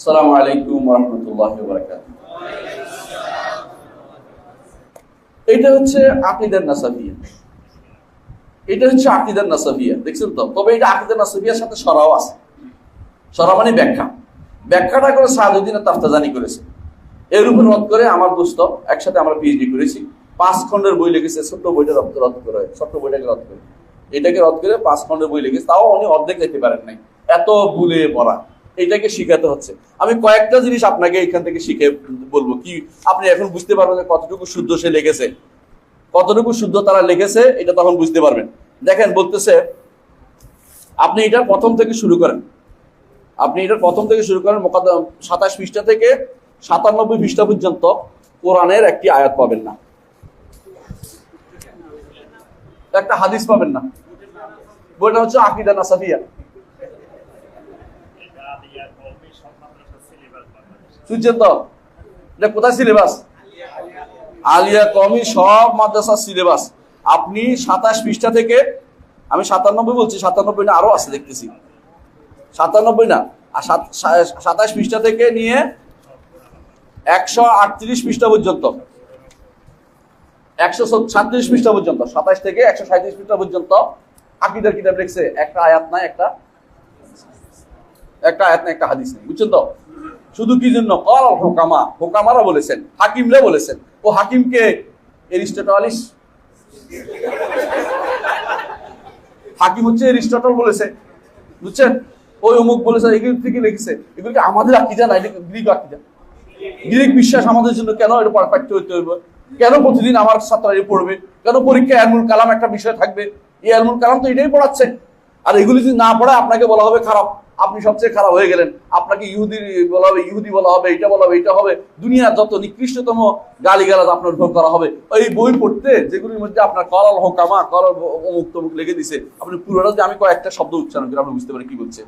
আসসালামু আলাইকুম রহমতুল্লাহ এটা হচ্ছে আকিদার নাসাফিয়া এটা হচ্ছে আকিদার নাসাফিয়া দেখছেন তো? তবে এটা আকিদার নাসাফিয়ার সাথে সরাও আছে। সরা মানে ব্যাখ্যা। ব্যাখ্যাটা করে সাহাদুদ্দিন তাফতাজানি করেছে। এর উপর রদ করে আমার দোস্ত, একসাথে আমরা পিএইচডি করেছি। পাঁচ খণ্ডের বই লিখেছে, ছোট্ট বইটা রদ রদ করে, ছোট্ট বইটাকে রদ করে। এটাকে রদ করে পাঁচ খণ্ডের বই লিখেছে। তাও উনি অর্ধেক যেতে পারেন নাই। এত ভুলে পড়া এটাকে শিখাতে হচ্ছে। আমি কয়েকটা জিনিস আপনাকে এখান থেকে শিখে বলব। কি আপনি এখন বুঝতে পারবেন যে কতটুকু শুদ্ধ সে লিখেছে। কতটুকু শুদ্ধ তারা লিখেছে, এটা তখন বুঝতে পারবেন। দেখেন, বলতেছে, আপনি এটা প্রথম থেকে শুরু করেন। আপনি এটা প্রথম থেকে শুরু করেন সাতাশ পৃষ্ঠা থেকে সাতানব্বই পৃষ্ঠা পর্যন্ত কোরআনের একটি আয়াত পাবেন না। একটা হাদিস পাবেন না। বইটা হচ্ছে আকিদা নাসাফিয়া আলিয়া সিলেবাস আপনি সাতাশ পৃষ্ঠা থেকে, আমি সাতানব্বই বলছি, সাতানব্বই না, আরও আছে দেখতেছি। সাতানব্বই না, আর সাতাশ পৃষ্ঠা থেকে নিয়ে একশো আটত্রিশ পৃষ্ঠা পর্যন্ত। একশো সাতত্রিশ পৃষ্ঠা পর্যন্ত, সাতাশ থেকে একশো সাঁত্রিশ পৃষ্ঠা পর্যন্ত। আকিদার কিতাব লিখছে, একটা আয়াত নাই, একটা একটা আয়াত একটা হাদিস নেই, বুঝছেন তো? শুধু কি জন্য? কল হোকামা, হোকামারা বলেছেন, হাকিমরা বলেছেন। ও হাকিমকে এরিস্টটলিস হাকিম হচ্ছে এরিস্টটল বলেছে, বুঝছেন? ওই অমুক বলেছে, এগুলো থেকে লিখেছে। এগুলো কি আমাদের আকিদা না? এটা গ্রিক আকিদা? গ্রিক বিশ্বাস আমাদের জন্য কেন এটা পারফেক্ট হইতে হইবে? কেন প্রতিদিন আমার ছাত্ররা পড়বে? কেন পরীক্ষায় এলমুল কালাম একটা বিষয় থাকবে? এই এলমুল কালাম তো এটাই পড়াচ্ছে। আর এগুলি যদি না পড়ে আপনাকে বলা হবে খারাপ। আপনি সবচেয়ে খারাপ হয়ে গেলেন। আপনাকে ইহুদি বলা হবে, ইহুদি বলা হবে এটা বলা হবে এটা হবে। দুনিয়ার যত নিকৃষ্টতম গালিগালাজ আপনার ভোগ করা হবে এই বই পড়তে যেগুলির মধ্যে আপনার কলাল হোকামা, কলাল অমুক তমুক লেগে দিছে, আপনি পুরোটা যদি আমি কয়েকটা শব্দ উচ্চারণ করি, আপনি বুঝতে পারেন কি বলছে।